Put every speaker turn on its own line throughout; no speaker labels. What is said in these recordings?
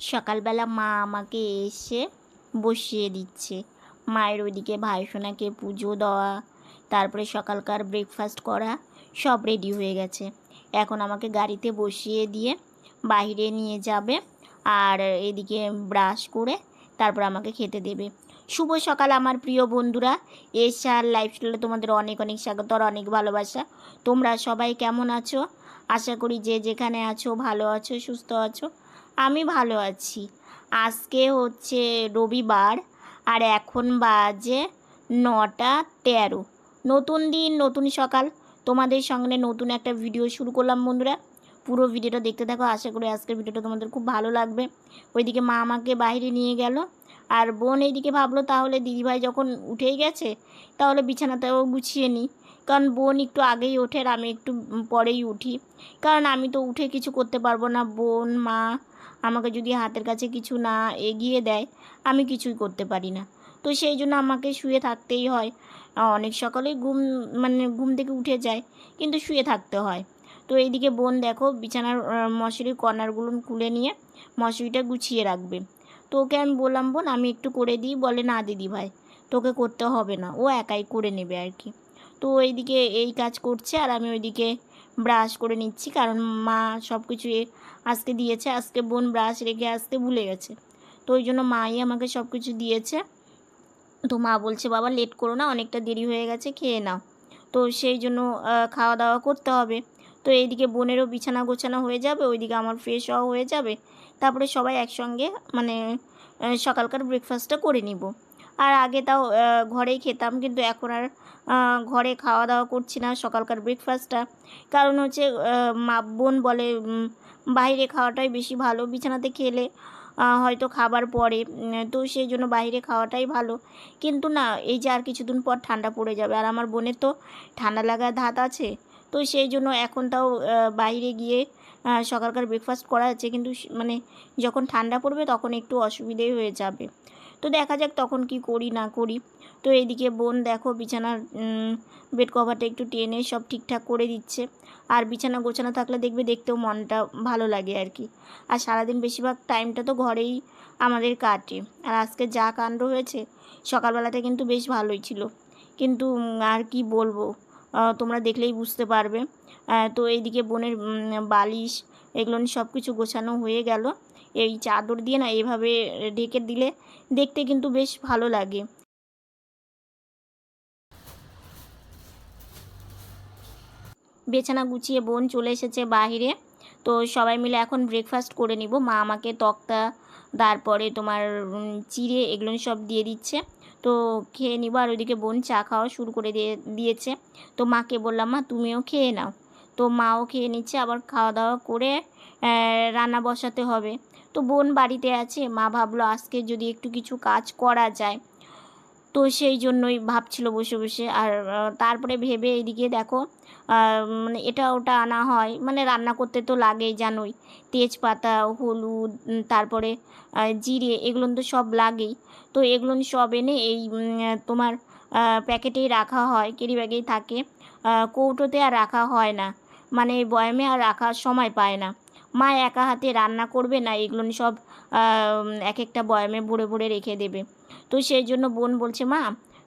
সকালবেলা মা আমাকে এসে বসিয়ে দিচ্ছে। মায়ের ওইদিকে ভাইসোনাকে পুজো দেওয়া, তারপরে সকালকার ব্রেকফাস্ট করা, সব রেডি হয়ে গেছে। এখন আমাকে গাড়িতে বসিয়ে দিয়ে বাইরে নিয়ে যাবে আর এদিকে ব্রাশ করে তারপর আমাকে খেতে দেবে। শুভ সকাল আমার প্রিয় বন্ধুরা। এশার লাইফস্টাইলে তোমাদের অনেক অনেক স্বাগত আর অনেক ভালোবাসা। তোমরা সবাই কেমন আছো? আশা করি যে যেখানে আছো, ভালো আছো, সুস্থ আছো। আমি ভালো আছি। আজকে হচ্ছে রবিবার আর এখন বাজে নটা তেরো। নতুন দিন, নতুন সকাল। তোমাদের সঙ্গে নতুন একটা ভিডিও শুরু করলাম বন্ধুরা। পুরো ভিডিওটা দেখতে থাকো। আশা করি আজকের ভিডিওটা তোমাদের খুব ভালো লাগবে। ওইদিকে মা আমাকে বাইরে নিয়ে গেল। আর বোন এইদিকে ভাবলো, তাহলে দিদিভাই যখন উঠেই গেছে, তাহলে বিছানাটাও গুছিয়ে নিই। কারণ বোন একটু আগেই ওঠে আর আমি একটু পরেই উঠি। কারণ আমি তো উঠে কিছু করতে পারব না। বোন, মা আমাকে যদি হাতের কাছে কিছু না এগিয়ে দেয়, আমি কিছুই করতে পারি না। তো সেই জন্য আমাকে শুয়ে থাকতেই হয়। অনেক সকালেই ঘুম মানে ঘুম থেকে উঠে যায়, কিন্তু শুয়ে থাকতে হয়। তো এইদিকে বোন দেখো, বিছানার মশারির কর্নারগুলো খুলে নিয়ে মশারিটা গুছিয়ে রাখবে। তো ওকে আমি বললাম, বোন, আমি একটু করে দিই। বলে, না, দিদি ভাই, তোকে করতে হবে না। ও একাই করে নেবে আর কি। তো এইদিকে এই কাজ করছে, আর আমি ওইদিকে ব্রাশ করে নিচ্ছি, কারণ মা সব কিছু আজকে দিয়েছে, আজকে বোন ব্রাশ রেখে আসতে ভুলে গেছে। তো ওই জন্য মাই আমাকে সব কিছু দিয়েছে। তো মা বলছে, বাবা লেট করো না, অনেকটা দেরি হয়ে গেছে, খেয়ে নাও। তো সেই জন্য খাওয়া দাওয়া করতে হবে। তো এইদিকে বোনেরও বিছানা গোছানো হয়ে যাবে, ওইদিকে আমার ফ্রেশ হওয়া হয়ে যাবে। তারপরে সবাই একসঙ্গে মানে সকালকার ব্রেকফাস্টটা করে নিব। আর আগে তাও ঘরেই খেতাম, কিন্তু এখন আর ঘরে খাওয়া দাওয়া করছি না সকালকার ব্রেকফাস্টটা কারণ হচ্ছে মা, বোন বলে বাইরে খাওয়াটাই বেশি ভালো। বিছানাতে খেলে হয়তো খাবার পরে তো সেই জন্য বাইরে খাওয়াটাই ভালো। কিন্তু না, এই যে আর কিছুদিন পর ঠান্ডা পড়ে যাবে। আর আমার বোনের তো ঠান্ডা লাগার ধাত আছে। তো সেই জন্য এখন তাও বাইরে গিয়ে সকালকার ব্রেকফাস্ট করা আছে। কিন্তু মানে যখন ঠান্ডা পড়বে তখন একটু অসুবিধেই হয়ে যাবে। তো দেখা যাক তখন কি করি, না করি। তো এইদিকে বোন দেখো বিছানার বেড কভারটা একটু টেনে সব ঠিকঠাক করে দিচ্ছে। আর বিছানা গোছানো থাকলে দেখবে দেখতেও মনটা ভালো লাগে আর কি। আর সারাদিন বেশিরভাগ টাইমটা তো ঘরেই আমাদের কাটে। আর আজকে যা কাণ্ড হয়েছে, সকালবেলাটা কিন্তু বেশ ভালোই ছিল। কিন্তু আর কি বলব তোমরা দেখলেই বুঝতে পারবে। তো এইদিকে বোনের বালিশ, এগুলো সব কিছু গোছানো হয়ে গেল। এই চাদর দিয়ে না এভাবে ঢেকে দিলে দেখতে কিন্তু বেশ ভালো লাগে। বেছানা গুছিয়ে বোন চলে এসেছে বাইরে তো সবাই মিলে এখন ব্রেকফাস্ট করে নিব। মা আমাকে তক্তা, তারপরে তোমার চিড়ে এগুলো সব দিয়ে দিচ্ছে। তো খেয়ে নিব আর ওইদিকে বোন চা খাওয়া শুরু করে দিয়ে, দিয়েছে। তো মাকে বললাম, মা, তুমিও খেয়ে নাও। তো মাও খেয়ে নিচ্ছে। আবার খাওয়া দাওয়া করে রান্না বসাতে হবে। তো বোন বাড়িতে আছে, মা ভাবলো আজকে যদি একটু কিছু কাজ করা যায়। তো সেই জন্যই ভাবছিল বসে বসে। আর তারপরে ভেবে এইদিকে দেখো মানে এটা ওটা আনা হয় মানে রান্না করতে তো লাগেই জানোই। তেজপাতা, হলুদ তারপরে জিরে, এগুলো তো সব লাগেই। তো এগুলো সব এনে এই তোমার প্যাকেটেই রাখা হয়, কেরি ব্যাগেই থাকে। কৌটোতে আর রাখা হয় না। মানে বয়ামে আর রাখার সময় পায় না। মা একা হাতে রান্না করবে না, এগুলো সব এক একটা বয়ামে ভরে ভরে রেখে দেবে। তো সেই জন্য বোন বলছে, মা,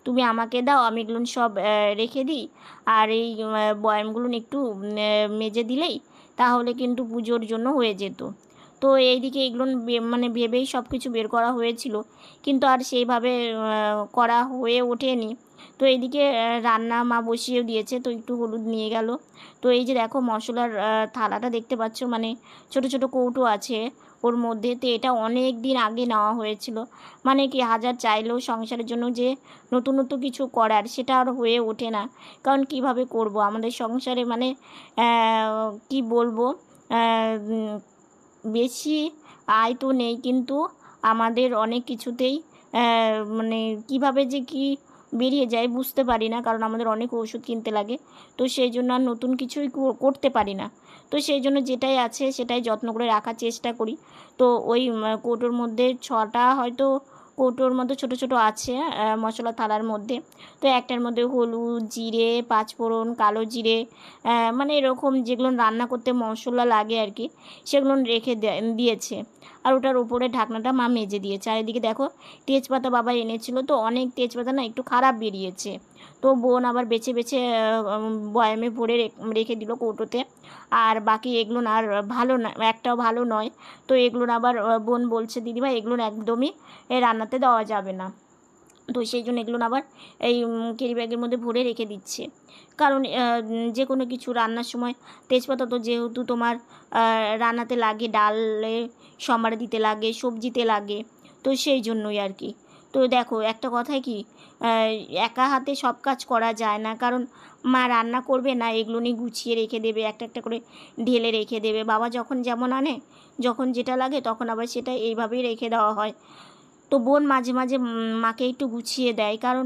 তুমি আমাকে দাও, আমি এগুলো সব রেখে দিই। আর এই বয়ামগুলো একটু মেজে দিলেই তাহলে কিন্তু পুজোর জন্য হয়ে যেত। তো এইদিকে এগুলো মানে ভেবেই সব কিছু বের করা হয়েছিল। কিন্তু আর সেইভাবে করা হয়ে ওঠেনি। তো এইদিকে রান্না মা বসিয়েও দিয়েছে, তো একটু হলুদ নিয়ে গেল। তো এই যে দেখো মশলার থালাটা দেখতে পাচ্ছ মানে ছোট ছোট কৌটো আছে ওর মধ্যে। তো এটা অনেক দিন আগে নেওয়া হয়েছিল। মানে কি হাজার চাইলেও সংসারের জন্য যে নতুন নতুন কিছু করার সেটা আর হয়ে ওঠে না। কারণ কীভাবে করব? আমাদের সংসারে মানে কি বলব? বেশি আয় তো নেই, কিন্তু আমাদের অনেক কিছুতেই মানে কীভাবে যে কি বেরিয়ে যায়, বুঝতে পারি না, কারণ আমাদের অনেক ওষুধ কিনতে লাগে। তো সেই জন্য আর নতুন কিছুই করতে পারি না। তো সেই জন্য যেটাই আছে সেটাই যত্ন করে রাখার চেষ্টা করি। তো ওই কৌটোর মধ্যে ছটা হয়তো কৌটোর মধ্যে ছোট ছোট আছে মশলা থালার মধ্যে। তো একটার মধ্যে হলুদ, জিরে, পাঁচফোড়ন, কালো জিরে মানে এরকম যেগুলো রান্না করতে মশলা লাগে আর কি, সেগুলো রেখে দিয়েছে। আর ওটার উপরে ঢাকনাটা মা মেজে দিয়েছে। আর এদিকে দেখো, তেজপাতা বাবা এনেছিল তো, অনেক তেজপাতা না একটু খারাপ বেরিয়েছে। তো বোন আবার বেছে বেছে বয়ামে ভরে রেখে দিল কৌটোতে। আর বাকি এগুলো আর ভালো না, একটাও ভালো নয়। তো এগুলো আবার বোন বলছে, দিদিভাই এগুলো একদমই, এ, রান্নাতে দেওয়া যাবে না। তো সেই জন্য এগুলো আবার এই ক্যারি ব্যাগের মধ্যে ভরে রেখে দিচ্ছে। কারণ যে কোনো কিছু রান্নার সময় তেজপাতা তো যেহেতু তোমার রান্নাতে লাগে, ডালে সম্বারে দিতে লাগে, সবজিতে লাগে, তো সেই জন্যই আর কি। তো দেখো, একটা কথাই কি একা হাতে সব কাজ করা যায় না। কারণ মা রান্না করবে না, এগুলো নিয়ে গুছিয়ে রেখে দেবে, একটা একটা করে ঢেলে রেখে দেবে। বাবা যখন যেমন আনে, যখন যেটা লাগে তখন আবার সেটা এইভাবেই রেখে দেওয়া হয়। তো বোন মাঝে মাঝে মাকে একটু গুছিয়ে দেয়, কারণ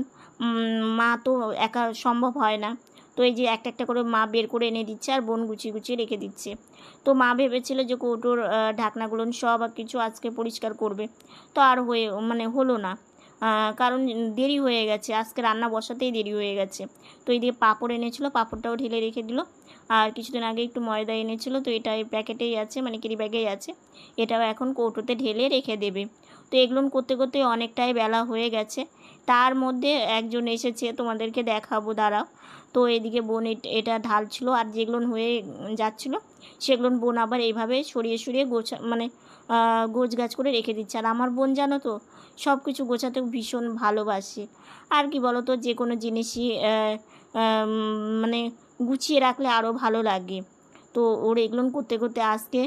মা তো একা সম্ভব হয় না। তো এই যে একটা একটা করে মা বের করে এনে দিচ্ছে আর বোন গুছিয়ে গুছিয়ে রেখে দিচ্ছে। তো মা ভেবেছিল যে কৌটোর ঢাকনাগুলো সব কিছু আজকে পরিষ্কার করবে। তো আর হয়ে মানে হলো না। কারণ দেরি হয়ে গেছে। আজকে রান্না বসাতেই দেরি হয়ে গেছে। তো এই দিয়ে পাঁপড় এনেছিলো, পাঁপড়টাও ঢেলে রেখে দিল। আর কিছুদিন আগে একটু ময়দা এনেছিলো, তো এটা এই প্যাকেটেই আছে মানে কেরি ব্যাগেই আছে। এটাও এখন কৌটোতে ঢেলে রেখে দেবে। তো এগুলো করতে করতে অনেকটাই বেলা হয়ে গেছে। তার মধ্যে একজন এসেছে, তোমাদেরকে দেখাবো, দাঁড়াও। তো এদিকে বোন এট- ঢালছিল আর যেগুলো হয়ে যাচ্ছিল, সেগুলো বোন আবার এইভাবে সরিয়ে সরিয়ে গোছা মানে গোছ গাছ করে রেখে দিচ্ছে। আর আমার বোন জানো তো সব কিছু গোছাতে ভীষণ ভালোবাসে। আর কি বলো তো যে কোনো জিনিসই মানে গুছিয়ে রাখলে আরও ভালো লাগে। তো ওর এগুলো করতে করতে আজকে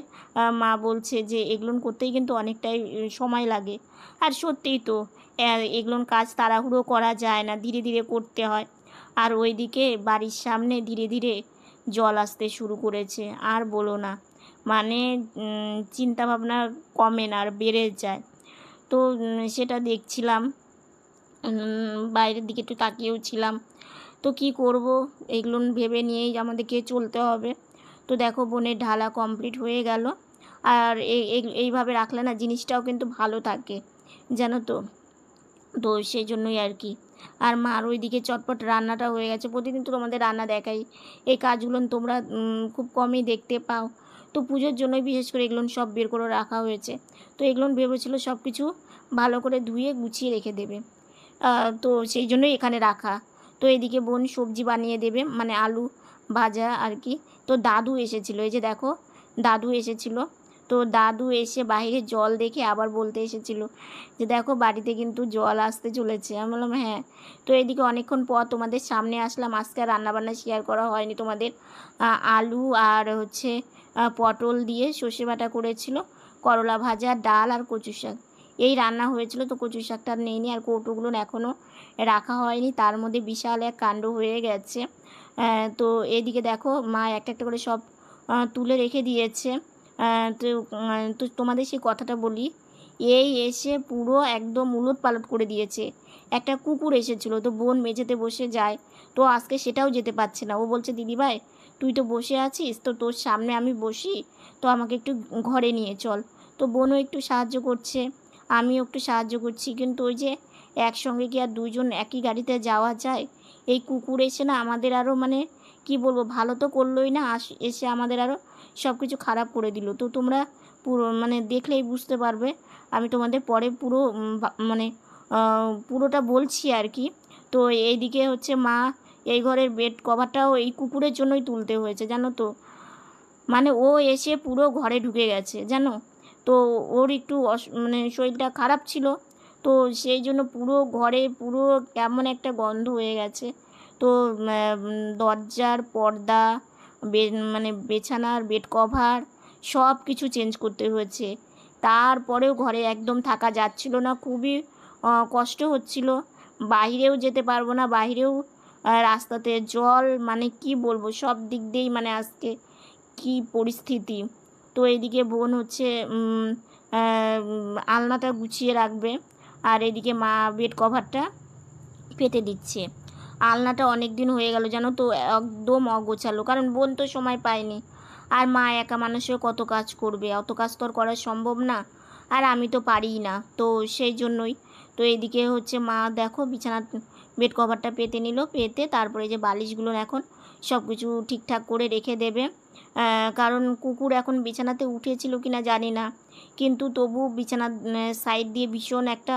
মা বলছে যে এগুলো করতেই কিন্তু অনেকটাই সময় লাগে। আর সত্যিই তো এগুলো কাজ তাড়াহুড়ো করা যায় না, ধীরে ধীরে করতে হয়। আর ওইদিকে বাড়ির সামনে ধীরে ধীরে জল আসতে শুরু করেছে। আর বলো না মানে চিন্তাভাবনা কমে না আর বেড়ে যায়। তো সেটা দেখছিলাম বাইরের দিকে একটু তাকিয়েও ছিলাম। তো কি করব, এগুলো ভেবে নিয়েই আমাদেরকে চলতে হবে। তো দেখো, বোনের ঢালা কমপ্লিট হয়ে গেল। আর এই- এই- এইভাবে রাখলে না জিনিসটাও কিন্তু ভালো থাকে, জানো তো? তো সেই জন্যই আর কি। আর মার ওইদিকে চটপট রান্নাটা হয়ে গেছে। প্রতিদিন তো তোমাদের রান্না দেখাই। এই কাজগুলো তোমরা খুব কমই দেখতে পাও। তো পুজোর জন্যই বিশেষ করে এগুলো সব বের করে রাখা হয়েছে। তো এগুলো ভেবেছিল সব কিছু ভালো করে ধুয়ে গুছিয়ে রেখে দেবে। তো সেই জন্যই এখানে রাখা। তো এদিকে বোন সবজি বানিয়ে দেবে মানে আলু ভাজা আর কি। তো দাদু এসেছিল। এই যে দেখো, দাদু এসেছিল। তো দাদু এসে বাইরে জল দেখে আবার বলতে এসেছিল যে, দেখো, বাড়িতে কিন্তু জল আসতে চলেছে। আমি বললাম হ্যাঁ। তো এদিকে অনেকক্ষণ পর তোমাদের সামনে আসলাম। আজকে রান্নাবান্না শেয়ার করা হয়নি। তোমাদের আলু আর হচ্ছে পটল দিয়ে সর্ষে বাটা করেছিল, করলা ভাজা, ডাল আর কচু শাক। এই রান্না হয়েছিল, তো কচু শাকটা নেইনি আর কৌটোগুলো এখনও রাখা হয়নি। তার মধ্যে বিশাল এক কাণ্ড হয়ে গেছে। তো এদিকে দেখো, মা একটা একটা করে সব তুলে রেখে দিয়েছে। তো তোমাদের সেই কথাটা বলি। এই এসে পুরো একদম উলট পালট করে দিয়েছে। একটা কুকুর এসেছিল, তো বোন মেঝেতে বসে যায়। তো আজকে সেটাও যেতে পারছে না। ও বলছে দিদিভাই তুই তো বসে আছিস, তো তোর সামনে আমি বসি, তো আমাকে একটু ঘরে নিয়ে চল। তো বোনও একটু সাহায্য করছে, আমিও একটু সাহায্য করছি। কিন্তু ওই যে একসঙ্গে কি আর দুজন একই গাড়িতে যাওয়া যায়? এই কুকুর এসে না আমাদের আরও মানে কি বলব, ভালো তো করলোই না। এসে আমাদের আরও সব কিছু খারাপ করে দিল। তো তোমরা পুরো মানে দেখলেই বুঝতে পারবে। আমি তোমাদের পরে পুরো মানে পুরোটা বলছি আর কি। তো এইদিকে হচ্ছে মা, এই ঘরের বেড কভারটাও এই কুকুরের জন্যই তুলতে হয়েছে, জানো তো? মানে ও এসে পুরো ঘরে ঢুকে গেছে, জানো? তো ওর একটু মানে শরীরটা খারাপ ছিল। তো সেই জন্য পুরো ঘরে পুরো কেমন একটা গন্ধ হয়ে গেছে। তো দরজার পর্দা মানে বিছানার বেড কভার সব কিছু চেঞ্জ করতে হয়েছে। তারপরেও ঘরে একদম থাকা যাচ্ছিল না খুবই কষ্ট হচ্ছিল। বাইরেও যেতে পারব না বাইরেও আহ, রাস্তাতে জল মানে কি বলব সব দিক দিয়েই মানে আজকে কি পরিস্থিতি। তো এদিকে বোন হচ্ছে আলনাটা গুছিয়ে রাখবে আর এদিকে মা বেড কভারটা পেতে দিচ্ছে। আলনাটা অনেক দিন হয়ে গেল, জানো তো, একদম অগোছালো, কারণ বোন তো সময় পায়নি। আর মা একা মানুষের কত কাজ করবে, অত কাজ তো আর করা সম্ভব না। আর আমি তো পারিই না, তো সেই জন্যই। তো এদিকে হচ্ছে মা দেখো বিছানা বেড কভারটা পেতে নিল, পেতে তারপরে যে বালিশগুলো এখন সব কিছু ঠিকঠাক করে রেখে দেবে। কারণ কুকুর এখন বিছানাতে উঠেছিল কিনা জানি না, কিন্তু তবু বিছানার সাইড দিয়ে ভীষণ একটা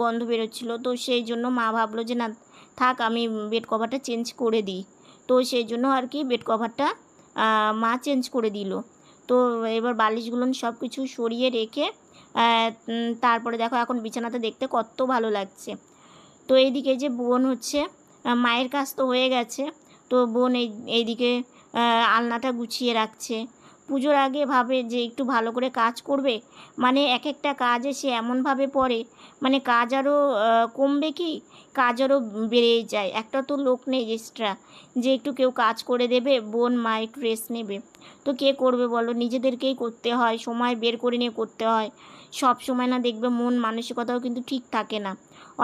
গন্ধ বেরোচ্ছিল। তো সেই জন্য মা ভাবলো যে না থাক, আমি বেড কভারটা চেঞ্জ করে দিই। তো সেই জন্য আর কি বেড কভারটা মা চেঞ্জ করে দিল। তো এবার বালিশগুলো সব কিছু সরিয়ে রেখে তারপরে দেখো এখন বিছানাতে দেখতে কত ভালো লাগছে। তো এইদিকে যে বোন হচ্ছে মায়ের কাজ তো হয়ে গেছে। তো বোন এই, এইদিকে আলনাটা গুছিয়ে রাখছে। পুজোর আগে ভাবে যে একটু ভালো করে কাজ করবে? মানে এক একটা কাজে সে এমনভাবে পড়ে মানে কাজ আরও কমবে কি? কাজ আরও বেড়েই যায়। একটা তো লোক নেই এক্সট্রা যে একটু কেউ কাজ করে দেবে, বোন, মা একটু রেস্ট নেবে। তো কে করবে বলো? নিজেদেরকেই করতে হয়, সময় বের করে নিয়ে করতে হয়। সব সময় না দেখবে মন, মানসিকতাও কিন্তু ঠিক থাকে না।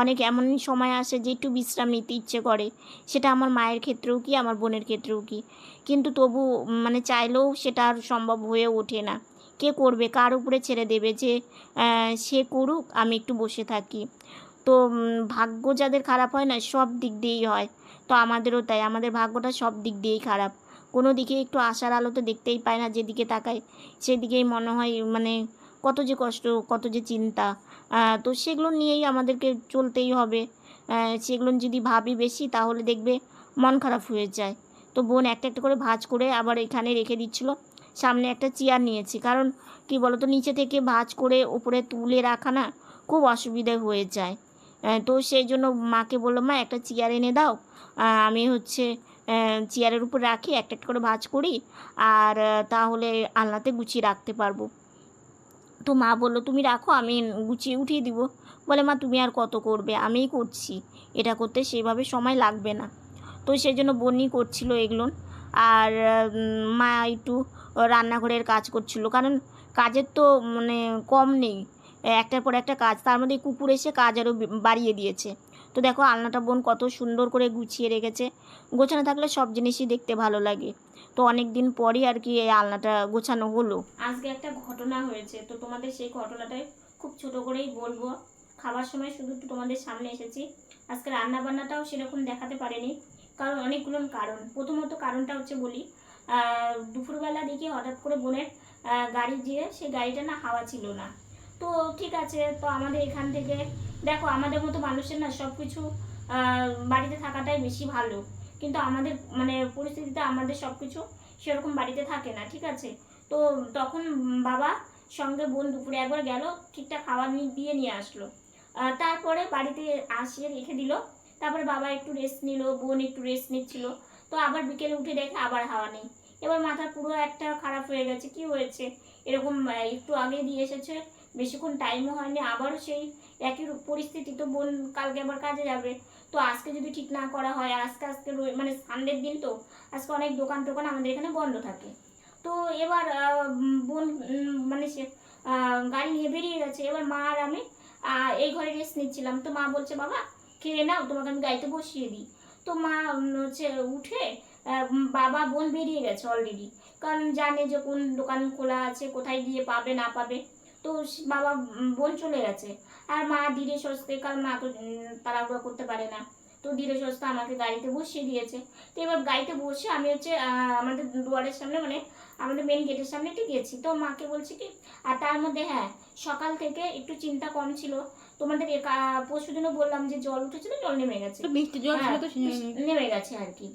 অনেক এমন সময় আসে যে একটু বিশ্রাম নিতে ইচ্ছে করে। সেটা আমার মায়ের ক্ষেত্রেও কি, আমার বোনের ক্ষেত্রেও কি। কিন্তু তবু মানে চাইলেও সেটা আর সম্ভব হয়ে ওঠে না। কে করবে, কার উপরে ছেড়ে দেবে যে সে করুক, আমি একটু বসে থাকি। তো ভাগ্য যাদের খারাপ হয় না, সব দিক দিয়েই হয়। তো আমাদেরও তাই, আমাদের ভাগ্যটা সব দিক দিয়েই খারাপ। কোনো দিকে একটু আশার আলো তো দেখতেই পায় না, যেদিকে তাকায়, সেদিকেই মনে হয় মানে কত যে কষ্ট, কত যে চিন্তা। তো সেগুলো নিয়েই আমাদেরকে চলতেই হবে। সেগুলো যদি ভাবি বেশি, তাহলে দেখবে মন খারাপ হয়ে যায়। তো বোন একটা একটা করে ভাজ করে আবার এখানে রেখে দিচ্ছিল। সামনে একটা চেয়ার নিয়েছি। কারণ কি বলতো, নিচে থেকে ভাজ করে উপরে তুলে রাখা না খুব অসুবিধে হয়ে যায়। তো সেই জন্য মাকে বলল মা, একটা চেয়ার এনে দাও। আমি হচ্ছে চেয়ারের উপর রাখি, একটা একটা করে ভাজ করি। আর তাহলে আলনাতে গুছিয়ে রাখতে পারব। তো মা বলল, তুমি রাখো, আমি গুছিয়ে উঠিয়ে দিব। বলে, মা, তুমি আর কত করবে? আমিই করছি। এটা করতে সেভাবে সময় লাগবে না। তো সেই জন্য বনি করছিল এগুলো। আর মা একটু রান্নাঘরের কাজ করছিল। কারণ কাজের তো মানে কম নেই। একটার পর একটা কাজ, তার মধ্যে কুকুর এসে কাজ আরও বাড়িয়ে দিয়েছে। তো দেখো আলনাটা বোন কত সুন্দর করে গুছিয়ে রেখেছে। গোছানো থাকলে সব জিনিসই দেখতে ভালো লাগে। তো অনেক দিন পরই আর কি এই আলনাটা গোছানো হলো। আজকে একটা ঘটনা হয়েছে, তো তোমাদের সেই ঘটনাটাই খুব ছোট করেই বলব। খাবার সময় শুধু তোমাদের সামনে এসেছি। আজকে রান্না বান্নাটাও সেরকম দেখাতে পারেনি, কারণ অনেকগুলো কারণ। প্রথমত কারণটা হচ্ছে বলি দুপুরবেলা দেখি হঠাৎ করে বোনের গাড়ি যেয়ে সে গাড়িটা না হাওয়া ছিল না। তো ঠিক আছে, তো আমাদের এখান থেকে দেখো, আমাদের মতো মানুষের না সব কিছু বাড়িতে থাকাটাই বেশি ভালো। কিন্তু আমাদের মানে পরিস্থিতিতে আমাদের সব কিছু সেরকম বাড়িতে থাকে না, ঠিক আছে? তো তখন বাবা সঙ্গে বোন দুপুরে একবার গেল, ঠিকঠাক খাবার নিয়ে, দিয়ে নিয়ে আসলো। তারপরে বাড়িতে আসিয়ে রেখে দিল। তারপরে বাবা একটু রেস্ট নিল, বোন একটু রেস্ট নিচ্ছিল। তো আবার বিকেলে উঠে দেখে আবার হাওয়া নেই। এবার মাথা পুরো একটা খারাপ হয়ে গেছে, কি হয়েছে? এরকম একটু আগে দিয়ে এসেছে। বেশিক্ষণ টাইমও হয়নি, আবারও সেই একই পরিস্থিতি তো বোন কালকে আবার কাজে যাবে। তো আজকে যদি ঠিক না করা হয়, আজকে আজকে মানে সানডের দিন তো, আজকে অনেক দোকান টোকান আমাদের এখানে বন্ধ থাকে। তো এবার বোন মানে সে গাড়ি নিয়ে বেরিয়ে গেছে এবার মা আর আমি এই ঘরে রেস্ট নিচ্ছিলাম। তো মা বলছে, বাবা, খেয়ে নাও, তোমাকে আমি গাড়িতে বসিয়ে দিই। তো মা হচ্ছে উঠে বাবা, বোন বেরিয়ে গেছে অলরেডি কারণ জানে যে কোন দোকান খোলা আছে, কোথায় গিয়ে পাবে, না পাবে। তো বাবা বোন চলে গেছে। আর মা ধীরে সস্তে কারণ মা তো তাড়াহুড়ো করতে পারে না। তো ধীরে সস্তে আমাকে গাড়িতে বসিয়ে দিয়েছে। তো এবার গাড়িতে বসে আমি হচ্ছে আমাদের দুয়ারের সামনে মানে আমাদের মেন গেটের সামনে একটু গেছি তো মাকে বলছি কি আর তার মধ্যে হ্যাঁ সকাল থেকে একটু চিন্তা কম ছিল। তোমাদের পরশু দিনও বললাম যে জল উঠেছিল জল নেমে গেছে।
জল
হ্যাঁ,
তো
নেমে গেছে আর কি।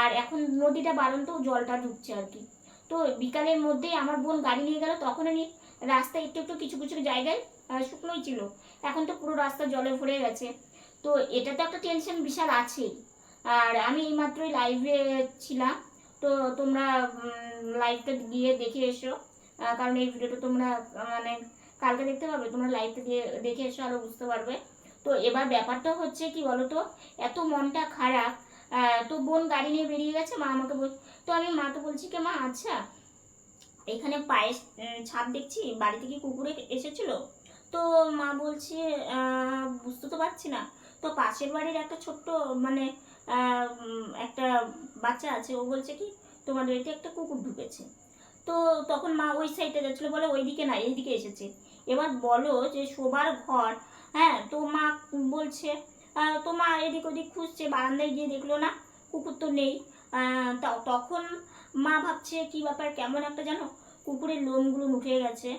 আর এখন নদীটা বাড়ন্ত জলটা ঢুকছে আর কি। তো বিকালের মধ্যেই আমার বোন গাড়ি নিয়ে গেল তখন আমি রাস্তায় একটু একটু কিছু কিছু জায়গায় শুকনোই ছিল। এখন তো পুরো রাস্তা জলে ভরে গেছে। তো এটা তো একটা টেনশন বিশাল আছেই। আর আমি এইমাত্রই লাইভে ছিলাম। তো তোমরা লাইভটা গিয়ে দেখে এসো। কারণ এই ভিডিওটা তোমরা মানে কালকে দেখতে পাবে তোমরা লাইভটা দিয়ে, দেখে এসো আরও বুঝতে পারবে। তো এবার ব্যাপারটা হচ্ছে কি বলো তো এত মনটা খারাপ। তো বোন গাড়ি নিয়ে বেরিয়ে গেছে, মা আমাকে বল, তো আমি মাকে বলছি কি, মা আচ্ছা। এখানে পায়ে উম, ছাপ দেখছি বাড়ি থেকে কুকুরে এসেছিল। তো মা বলছে বুঝতে তো পারছি না। তো পাশের বাড়ির একটা ছোট্ট মানে একটা বাচ্চা আছে ও বলছে কি তোমাদের বাড়িতে একটা কুকুর ঢুকেছে। তো তখন মা ওই সাইডে যাচ্ছিল বলে ওইদিকে না এইদিকে এসেছে। এবার বলো যে শোবার ঘর হ্যাঁ তো মা বলছে তো মা এদিক ওদিক খুঁজছে বারান্দায় গিয়ে দেখল না কুকুর তো নেই। তখন মা ভাবছে কি ব্যাপার কেমন একটা জানো? কুকুরের লোমগুলো উঠে গেছে।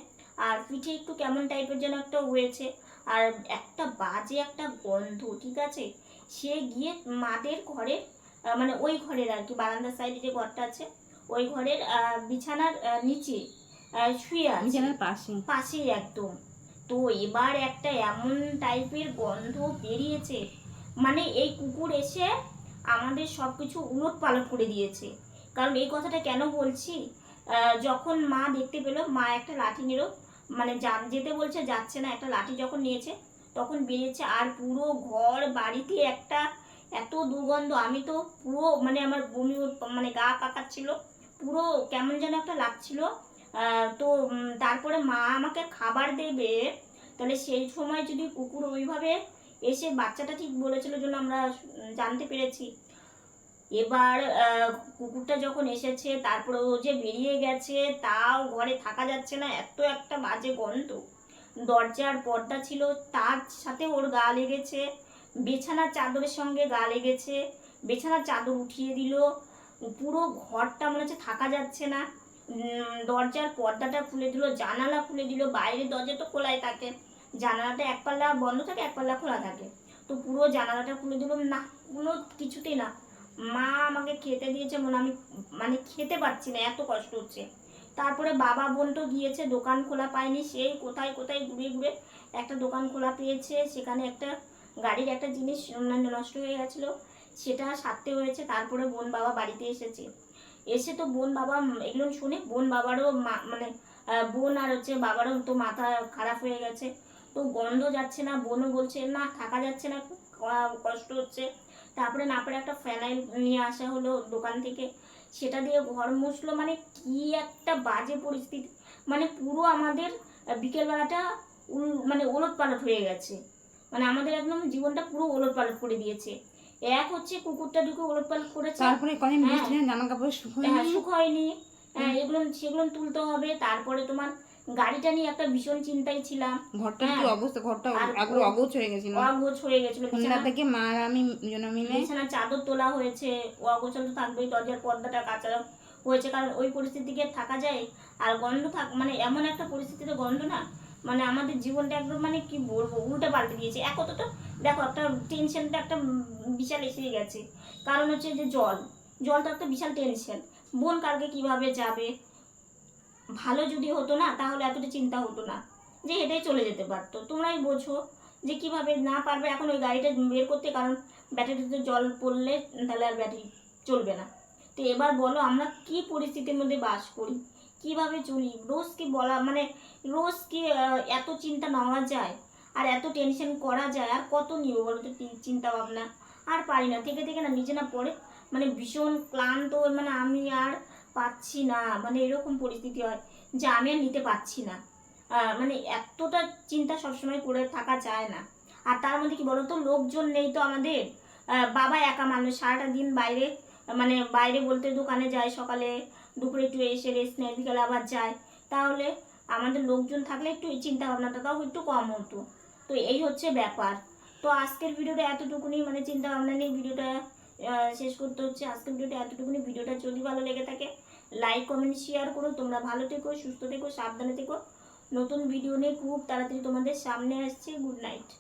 আর পিঠে একটু কেমন টাইপের যেন একটা হয়েছে। আর একটা বাজে একটা গন্ধ ঠিক আছে? সে গিয়ে মাদের ঘরে মানে ওই ঘরের আর কি বারান্দার সাইডে যে ঘরটা আছে ওই ঘরের বিছানার নিচে শুয়ে আছে।
বিছানার পাশে।
পাশেই একদম। তো এবার একটা এমন টাইপের গন্ধ বেরিয়েছে। মানে এই কুকুর এসে আমাদের সব কিছু উলট পালট করে দিয়েছে। কারণ এই কথাটা কেন বলছি? যখন মা দেখতে পেল, মা একটা লাঠি নিল মানে যেতে বলছে যাচ্ছে না, একটা লাঠি যখন নিয়েছে, তখন বেরিয়েছে আর পুরো ঘর, বাড়িতে একটা এত দুর্গন্ধ। আমি তো পুরো মানে আমার বমি মানে গা পাকাচ্ছিল, পুরো কেমন যেন একটা লাগছিল। তো তারপরে মা আমাকে খাবার দেবে, তাহলে সেই সময় যদি কুকুর ওইভাবে এসে বাচ্চাটা ঠিক বলেছিল জন্য আমরা জানতে পেরেছি এবার কুকুরটা যখন এসেছে তারপরে ও যে বেরিয়ে গেছে, তাও ঘরে থাকা যাচ্ছে না, এত একটা বাজে গন্ধ। দরজার পর্দা ছিল, তার সাথে ওর গা লেগেছে। বিছানার চাদরের সঙ্গে গা লেগেছে। বিছানার চাদর উঠিয়ে দিল। পুরো ঘরটা মনে হচ্ছে থাকা যাচ্ছে না। দরজার পর্দাটা খুলে দিল, জানালা খুলে দিল। বাইরের দরজা তো খোলাই থাকে। জানালাটা এক পাল্লা বন্ধ থাকে এক পাল্লা খোলা থাকে। তো পুরো জানালাটা খুলে দিল। না, কোনো কিছুতেই না। মা আমাকে খেতে দিয়েছে মনে আমি মানে খেতে পারছি না, এত কষ্ট হচ্ছে। তারপরে বাবা বোন তো গিয়েছে, দোকান খোলা পায়নি, সেই কোথায় কোথায় ঘুরে ঘুরে একটা দোকান খোলা পেয়েছে, সেখানে একটা গাড়ির একটা জিনিস মানে নষ্ট হয়ে গেছিল, সেটা সারতে হয়েছে, তারপরে বোন বাবা বাড়িতে এসেছে। এসে তো বোন বাবা, এগুলো শুনে বোন বাবারও মানে বোন আর হচ্ছে বাবারও তো মাথা খারাপ হয়ে গেছে। তো গন্ধ যাচ্ছে না, বোনও বলছে, না, থাকা যাচ্ছে না কষ্ট হচ্ছে। তারপরে না পেরে একটা ফ্যানাইল নিয়ে আসা হলো দোকান থেকে। সেটা দিয়ে ঘর মুছলো। মানে কি একটা বাজে পরিস্থিতি। মানে পুরো আমাদের বিকেলবেলাটা উল মানে ওলট পালট হয়ে গেছে। মানে আমাদের একদম জীবনটা পুরো ওলট পালট করে দিয়েছে। এক হচ্ছে কুকুরটা ঢুকে ওলট পালট করেছে।
তারপরে কদিন
হ্যাঁ।
জামা কাপড় শুকোয়
হ্যাঁ হ্যাঁ এগুলো সেগুলো তুলতে হবে। তারপরে তোমার গাড়িটা নিয়ে একটা ভীষণ চিন্তায় ছিলাম।
ঘরটার কি
হ্যাঁ।
অবস্থা? ঘরটা
ও-
অগোছ হয়ে গেছিল।
অগোছ হয়ে গেছিল।
সন্ধ্যা থেকে মা আর আমি যেন মিলে
বিছানার চাদর তোলা হয়েছে। অগোছল তো থাকবেই দরজার পর্দাটা কাঁচা হয়েছে। কারণ ওই পরিস্থিতিকে থাকা যায়? আর গন্ধ থাক মানে এমন একটা পরিস্থিতিতে গন্ধ না মানে আমাদের জীবনটা একদম মানে কি বলব উল্টে পাল্টে দিয়েছে। এক তো দেখো একটা টেনশনটা একটা বিশাল এসে গেছে। কারণ হচ্ছে যে জল জলটা একটা বিশাল টেনশন বোন কালকে কীভাবে যাবে? ভালো যদি হতো না, তাহলে এতটা চিন্তা হতো না যে হেঁটেই চলে যেতে পারতো। তোমরাই বোঝো যে কীভাবে না পারবে এখন ওই গাড়িটা বের করতে, কারণ ব্যাটারিতে জল পড়লে তাহলে আর ব্যাটারি চলবে না। তো এবার বলো, আমরা কি পরিস্থিতির মধ্যে বাস করি? কীভাবে চলি? রোজ কি বলা মানে রোজ কি এত চিন্তা নেওয়া যায়? আর এত টেনশন করা যায়? আর কত নিব বলো তো চিন্তা ভাবনা আর পারি না। থেকে থেকে না নিজে না পড়ে মানে ভীষণ ক্লান্ত মানে আমি আর পাচ্ছি না মানে এরকম পরিস্থিতি হয়, যে আমি আর নিতে পারছি না। মানে এতটা চিন্তা সবসময় করে থাকা যায় না। আর তার মধ্যে কি বলতো, লোকজন নেই তো আমাদের। বাবা একা মানুষ, সারাটা দিন বাইরে মানে বাইরে বলতে দোকানে যায় সকালে, দুপুরে একটু এসে রেস্ট নেয়, বিকালে আবার যায়। তাহলে আমাদের লোকজন থাকলে একটু চিন্তা ভাবনাটা তাও একটু কম হতো। তো এই হচ্ছে ব্যাপার। তো আজকের ভিডিওটা এতটুকুনি মানে চিন্তা ভাবনা নিয়ে ভিডিওটা শেষ করতে হচ্ছে। আজকের ভিডিওটা এতটুকুনি। ভিডিওটা যদি ভালো লেগে থাকে লাইক কমেন্ট শেয়ার করো। তোমরা ভালো থেকো, সুস্থ থেকো, সাবধানে থেকো। নতুন ভিডিও নিয়ে খুব তাড়াতাড়ি তোমাদের সামনে আসছে। Good night